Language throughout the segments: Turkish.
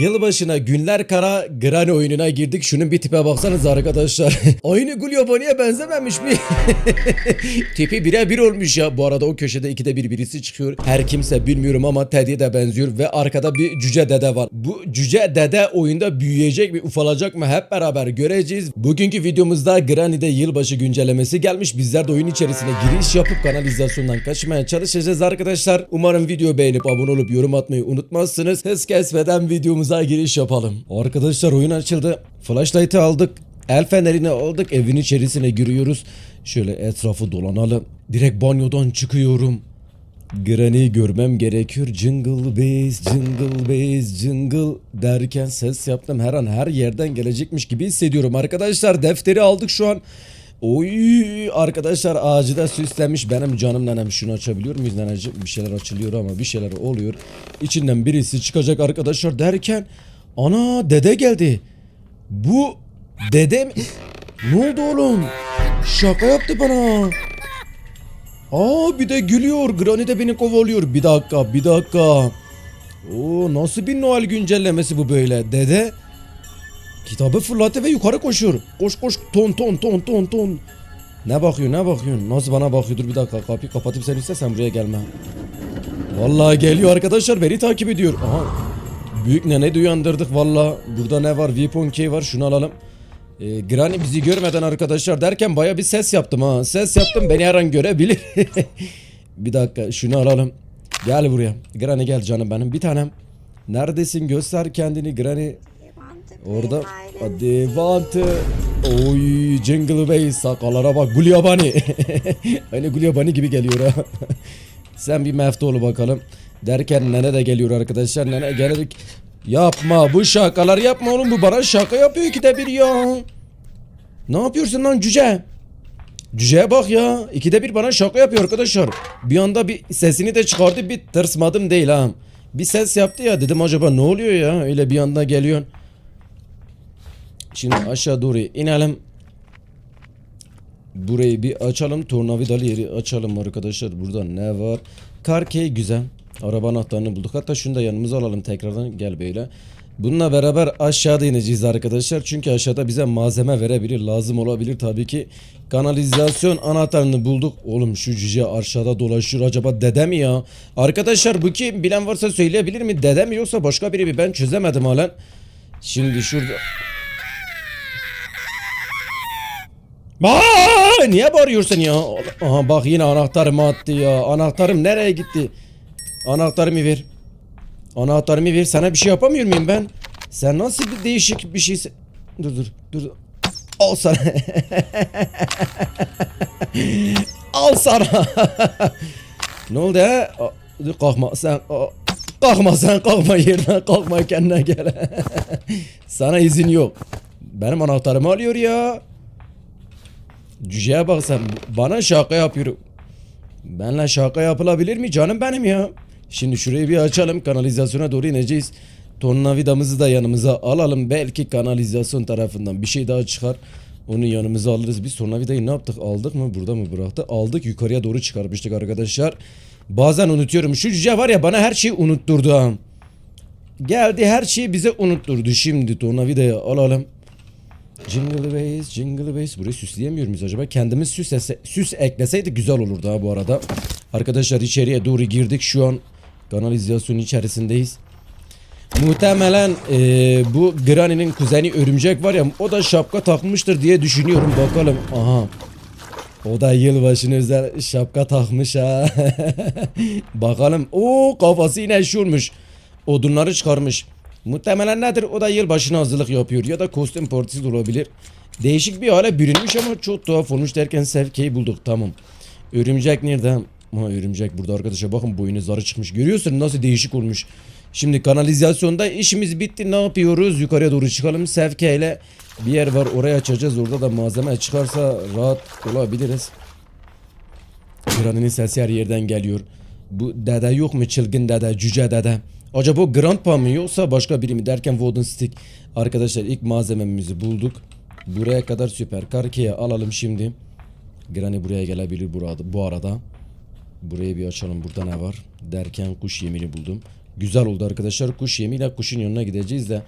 Yılbaşına günler kara Granny oyununa girdik. Şunun bir tipe baksanız arkadaşlar. Aynı Gulyabani'ye benzememiş mi? Tipi birebir olmuş ya. Bu arada o köşede ikide bir birisi çıkıyor. Her kimse bilmiyorum ama Teddy'ye de benziyor. Ve arkada bir cüce dede var. Bu cüce dede oyunda büyüyecek mi ufalacak mı hep beraber göreceğiz. Bugünkü videomuzda Granny'de yılbaşı güncellemesi gelmiş. Bizler de oyun içerisine giriş yapıp kanalizasyondan kaçmaya çalışacağız arkadaşlar. Umarım video beğenip abone olup yorum atmayı unutmazsınız. Hız kesmeden videomuza giriş yapalım. Arkadaşlar oyun açıldı. Flashlight'ı aldık. El fenerini aldık. Evin içerisine giriyoruz. Şöyle etrafı dolanalım. Direkt banyodan çıkıyorum. Granny'i görmem gerekiyor. Jingle bells, jingle bells, jingle derken ses yaptım. Her an her yerden gelecekmiş gibi hissediyorum. Arkadaşlar defteri aldık şu an. Oy arkadaşlar ağacı süslenmiş. Benim canım nenem şunu açabiliyor muyuz neneciğim? Bir şeyler açılıyor ama bir şeyler oluyor. İçinden birisi çıkacak arkadaşlar derken ana dede geldi. Bu dede mi? Ne oldu oğlum? Şaka yaptı bana. Aa bir de gülüyor. Granny de beni kovalıyor. Bir dakika bir dakika. Oo nasıl bir Noel güncellemesi bu böyle? Dede kitabı fırlattı ve yukarı koşuyor. Koş koş ton ton ton ton ton. Ne bakıyor ne bakıyorsun? Nasıl bana bakıyor? Dur bir dakika kapıyı kapatıp sen istersen buraya gelme. Vallahi geliyor arkadaşlar beni takip ediyor. Aha. Büyük nene uyandırdık valla. Burada ne var? Weapon key var şunu alalım. Ee, Granny bizi görmeden arkadaşlar derken baya bir ses yaptım ha. Ses yaptım beni her an görebilir. bir dakika şunu alalım. Gel buraya. Granny gel canım benim bir tanem. Neredesin göster kendini Granny. Orada hadi vantı. Oy Jingle Bey sakallara bak Gulyabani. Aynı Gulyabani gibi geliyor ha. Sen bir mefte ol bakalım. Derken nene de geliyor arkadaşlar. Nene gelerek yapma bu şakalar yapma oğlum bu bana şaka yapıyor ikide bir ya. Ne yapıyorsun lan cüce? Cüceye bak ya. İkide bir bana şaka yapıyor arkadaşlar. Bir anda bir sesini de çıkardı bir tırsmadım değil ha. Bir ses yaptı ya dedim acaba ne oluyor ya öyle bir anda geliyorsun. Şimdi aşağı doğru inelim. Burayı bir açalım. Tornavidalı yeri açalım arkadaşlar. Burada ne var? Karkey güzel. Araba anahtarını bulduk. Hatta şunu da yanımıza alalım tekrardan. Gel böyle. Bununla beraber aşağıda ineceğiz arkadaşlar. Çünkü aşağıda bize malzeme verebilir. Lazım olabilir tabii ki. Kanalizasyon anahtarını bulduk. Oğlum şu cüce aşağıda dolaşıyor. Acaba dede mi ya? Arkadaşlar bu kim? Bilen varsa söyleyebilir mi? Dede mi yoksa başka biri mi? Ben çözemedim halen. Şimdi şurada... Aa, niye bağırıyorsun ya? Aha bak yine anahtarımı attı ya. Anahtarım nereye gitti? Anahtarımı ver. Anahtarımı ver. Sana bir şey yapamıyor muyum ben? Sen nasıl bir değişik bir şeyse... Dur dur dur. Al sana. Al sana. ne oldu ha? Dur kalkma sen. Kalkma sen kalkma yerden kalkma kendine gel. sana izin yok. Benim anahtarımı alıyor ya. Cüceye bak sen bana şaka yapıyor. Benle şaka yapılabilir mi canım benim ya? Şimdi şurayı bir açalım kanalizasyona doğru ineceğiz. Tornavidamızı da yanımıza alalım. Belki kanalizasyon tarafından bir şey daha çıkar. Onu yanımıza alırız. Biz tornavidayı ne yaptık? Aldık mı? Burada mı bıraktık? Aldık yukarıya doğru çıkarmıştık arkadaşlar. Bazen unutuyorum. Şu cüce var ya bana her şeyi unutturdu. Geldi her şeyi bize unutturdu. Şimdi tornavidayı alalım. Jingle bells, jingle bells. Burayı süsleyemiyor muyuz acaba? Kendimiz süs, ese- süs ekleseydik güzel olurdu ha bu arada. Arkadaşlar içeriye doğru girdik. Şu an kanalizasyonun içerisindeyiz. Muhtemelen eee, bu Granny'nin kuzeni örümcek var ya o da şapka takmıştır diye düşünüyorum. Bakalım. Aha. O da yılbaşına özel şapka takmış ha. Bakalım. Oo kafası yine şurmuş. Odunları çıkarmış. Muhtemelen nedir? O da yılbaşına hazırlık yapıyor ya da kostüm partisi de olabilir. Değişik bir hale bürünmüş ama çok tuhaf olmuş derken Sevke'yi bulduk tamam. Örümcek nerede? Ha örümcek burada arkadaşlar bakın boynuzları çıkmış. Görüyorsun nasıl değişik olmuş. Şimdi kanalizasyonda işimiz bitti. Ne yapıyoruz? Yukarıya doğru çıkalım. Sevke bir yer var oraya açacağız. Orada da malzeme çıkarsa rahat olabiliriz. Granny'nin sesi her yerden geliyor. Bu dede yok mu çılgın dede, cüce dede? Acaba Grandpa mı yoksa başka biri mi derken Wooden Stick. Arkadaşlar ilk malzememizi bulduk. Buraya kadar süper. Karkiye alalım şimdi. Granny buraya gelebilir burada, bu arada. Burayı bir açalım burada ne var? Derken kuş yemini buldum. Güzel oldu arkadaşlar. Kuş yemiyle kuşun yanına gideceğiz de.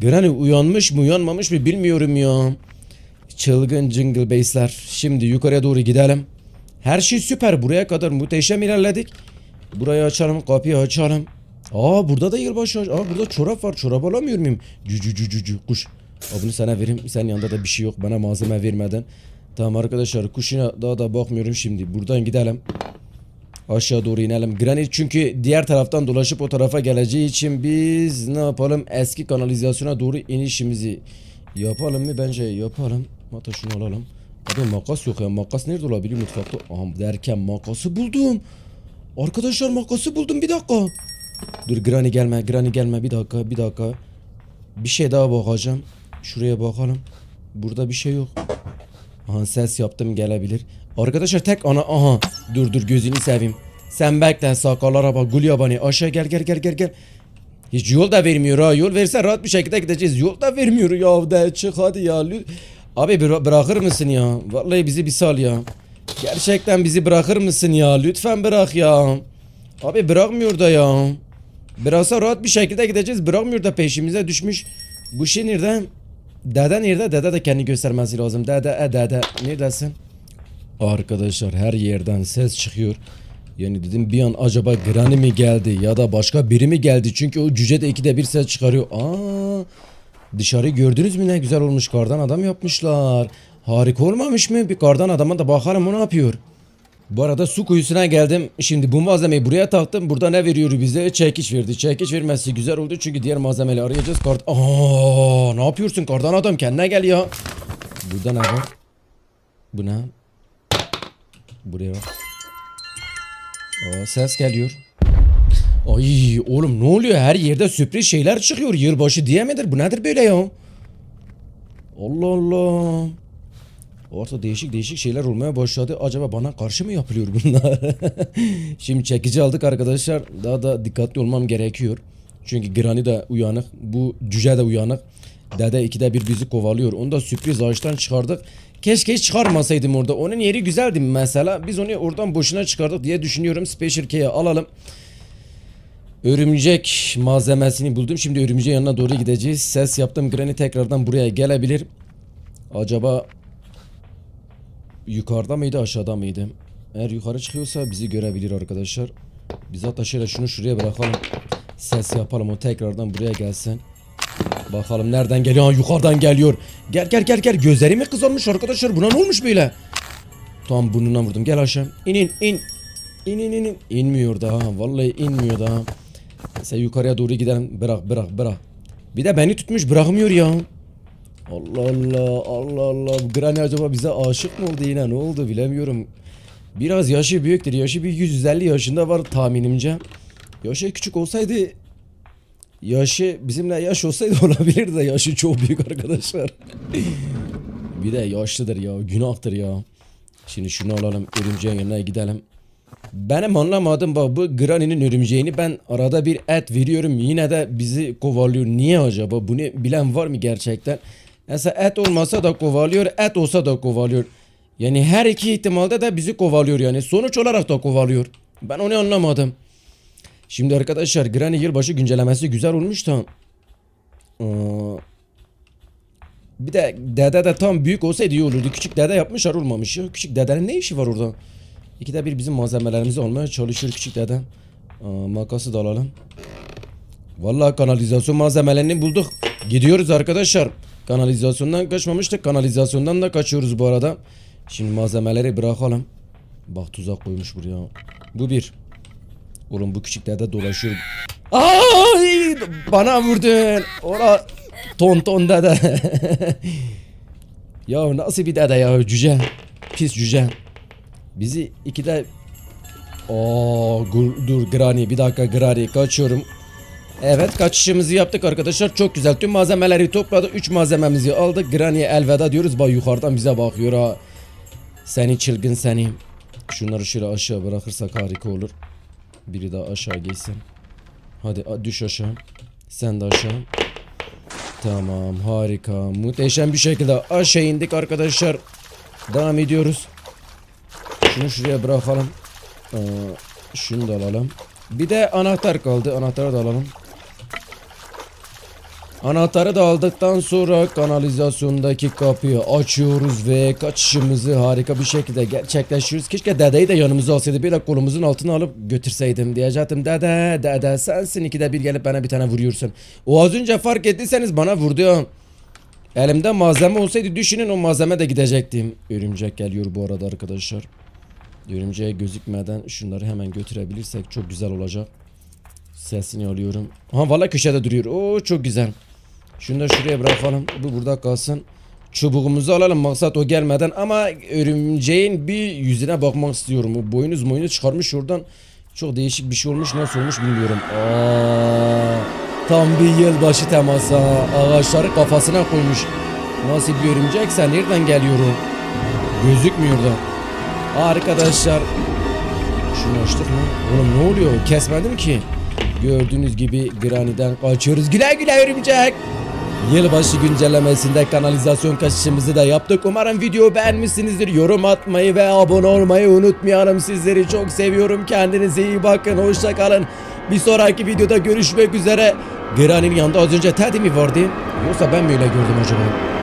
Granny uyanmış mı uyanmamış mı bilmiyorum ya. Çılgın Jingle Bass'ler. Şimdi yukarıya doğru gidelim. Her şey süper. Buraya kadar muhteşem ilerledik. Burayı açalım. Kapıyı açalım. Aa burada da yılbaşı. ağacı- Aa burada çorap var. Çorap alamıyor muyum? Cücü cücü cücü kuş. Aa, bunu sana vereyim. Senin yanında da bir şey yok. Bana malzeme vermeden. Tamam arkadaşlar kuşuna daha da bakmıyorum şimdi. Buradan gidelim. Aşağı doğru inelim. Granit çünkü diğer taraftan dolaşıp o tarafa geleceği için biz ne yapalım? Eski kanalizasyona doğru inişimizi yapalım mı? Bence yapalım. Hatta şunu alalım. Abi makas yok ya. Makas nerede olabilir mutfakta? Aha derken makası buldum. Arkadaşlar makası buldum bir dakika. Dur Granny gelme Granny gelme bir dakika bir dakika. Bir şey daha bakacağım. Şuraya bakalım. Burada bir şey yok. Aha ses yaptım gelebilir. Arkadaşlar tek ana aha. Dur dur gözünü seveyim. Sen bekle sakallara bak gul yabani aşağı gel gel gel gel gel. Hiç yol da vermiyor ha yol verse rahat bir şekilde gideceğiz. Yol da vermiyor ya de çık hadi ya. Abi bıra- bırakır mısın ya? Vallahi bizi bir sal ya. Gerçekten bizi bırakır mısın ya? Lütfen bırak ya. Abi bırakmıyor da ya. Bıraksa rahat bir şekilde gideceğiz. Bırakmıyor da peşimize düşmüş. Bu şey nerede? Dede nerede? Dede de kendi göstermesi lazım. Dede, e dede. Neredesin? Arkadaşlar her yerden ses çıkıyor. Yani dedim bir an acaba Granny mi geldi ya da başka biri mi geldi? Çünkü o cüce de ikide bir ses çıkarıyor. Aa, dışarı gördünüz mü ne güzel olmuş kardan adam yapmışlar. Harika olmamış mı? Bir kardan adama da bakalım o ne yapıyor. Bu arada su kuyusuna geldim. Şimdi bu malzemeyi buraya taktım. Burada ne veriyor bize? Çekiç verdi. Çekiç vermesi güzel oldu çünkü diğer malzemeleri arayacağız. Kart... Aa, ne yapıyorsun kardan adam? Kendine gel ya. Burada ne var? Bu ne? Buraya bak. Aa, ses geliyor. Ay oğlum ne oluyor? Her yerde sürpriz şeyler çıkıyor. Yılbaşı diye midir? Bu nedir böyle ya? Allah Allah. Orada değişik değişik şeyler olmaya başladı. Acaba bana karşı mı yapılıyor bunlar? Şimdi çekici aldık arkadaşlar. Daha da dikkatli olmam gerekiyor. Çünkü Granny de uyanık. Bu cüce de uyanık. Dede ikide bir bizi kovalıyor. Onu da sürpriz ağaçtan çıkardık. Keşke hiç çıkarmasaydım orada. Onun yeri güzeldi mesela. Biz onu oradan boşuna çıkardık diye düşünüyorum. Special K'ye alalım. Örümcek malzemesini buldum. Şimdi örümceğin yanına doğru gideceğiz. Ses yaptım. Granny tekrardan buraya gelebilir. Acaba yukarıda mıydı aşağıda mıydı? Eğer yukarı çıkıyorsa bizi görebilir arkadaşlar. Biz hatta şöyle şunu şuraya bırakalım. Ses yapalım o tekrardan buraya gelsin. Bakalım nereden geliyor? Ha, yukarıdan geliyor. Gel gel gel gel. Gözleri mi kızarmış arkadaşlar? Buna ne olmuş böyle? Tam burnuna vurdum. Gel aşağı. İn in in. İn in in. in. İnmiyor daha. Vallahi inmiyor daha. Sen yukarıya doğru gidelim. Bırak bırak bırak. Bir de beni tutmuş bırakmıyor ya. Allah Allah Allah Allah. Granny acaba bize aşık mı oldu yine ne oldu bilemiyorum. Biraz yaşı büyüktür. Yaşı bir 150 yaşında var tahminimce. Yaşı küçük olsaydı yaşı bizimle yaş olsaydı olabilir de yaşı çok büyük arkadaşlar. bir de yaşlıdır ya günahtır ya. Şimdi şunu alalım örümceğin yanına gidelim. Benim anlamadım bak bu Granny'nin örümceğini ben arada bir et veriyorum yine de bizi kovalıyor. Niye acaba? Bunu bilen var mı gerçekten? Mesela et olmasa da kovalıyor, et olsa da kovalıyor. Yani her iki ihtimalde de bizi kovalıyor yani. Sonuç olarak da kovalıyor. Ben onu anlamadım. Şimdi arkadaşlar Granny yılbaşı güncellemesi güzel olmuş da. Aa, bir de dede de tam büyük olsaydı iyi olurdu. Küçük dede yapmışlar olmamış ya. Küçük dedenin ne işi var orada? İkide bir bizim malzemelerimizi almaya çalışır küçük dede. Makası da alalım. Vallahi kanalizasyon malzemelerini bulduk. Gidiyoruz arkadaşlar. Kanalizasyondan kaçmamıştık. Kanalizasyondan da kaçıyoruz bu arada. Şimdi malzemeleri bırakalım. Bak tuzak koymuş buraya. Bu bir. Oğlum bu küçük dede dolaşıyor. Ay bana vurdun. Ora ton ton dede. ya nasıl bir dede ya cüce. Pis cüce. Bizi ikide... Gur- dur Granny bir dakika Granny kaçıyorum. Evet kaçışımızı yaptık arkadaşlar. Çok güzel. Tüm malzemeleri topladık. 3 malzememizi aldık. Granny'e elveda diyoruz. Bak yukarıdan bize bakıyor ha. Seni çılgın seni. Şunları şöyle aşağı bırakırsak harika olur. Biri daha aşağı geçsin. Hadi düş aşağı. Sen de aşağı. Tamam harika. Muhteşem bir şekilde aşağı indik arkadaşlar. Devam ediyoruz. Şunu şuraya bırakalım. Ee, şunu da alalım. Bir de anahtar kaldı. Anahtarı da alalım. Anahtarı da aldıktan sonra kanalizasyondaki kapıyı açıyoruz ve kaçışımızı harika bir şekilde gerçekleştiriyoruz. Keşke dedeyi de yanımıza alsaydı. Böyle kolumuzun altına alıp götürseydim. Diyecektim dede dede sensin ikide bir gelip bana bir tane vuruyorsun. O az önce fark ettiyseniz bana vurdu ya. Elimde malzeme olsaydı düşünün o malzeme de gidecektim. Örümcek geliyor bu arada arkadaşlar. Örümceğe gözükmeden şunları hemen götürebilirsek çok güzel olacak. Sesini alıyorum. Ha valla köşede duruyor. Oo çok güzel. Şunu da şuraya bırakalım. Bu burada kalsın. Çubuğumuzu alalım maksat o gelmeden ama örümceğin bir yüzüne bakmak istiyorum. O boynuz boynu çıkarmış oradan. Çok değişik bir şey olmuş. Nasıl olmuş bilmiyorum. Aa, tam bir yılbaşı teması. ha. Ağaçları kafasına koymuş. Nasıl bir örümcekse nereden geliyor o? Gözükmüyor da. Arkadaşlar şunu açtık mı? Oğlum ne oluyor? Kesmedim ki. Gördüğünüz gibi Granny'den kaçıyoruz. Güle güle örümcek. Yılbaşı güncellemesinde kanalizasyon kaçışımızı da yaptık. Umarım video beğenmişsinizdir. Yorum atmayı ve abone olmayı unutmayalım. Sizleri çok seviyorum. Kendinize iyi bakın. Hoşça kalın. Bir sonraki videoda görüşmek üzere. Granny'nin yanında az önce Teddy mi vardı? Yoksa ben mi öyle gördüm acaba?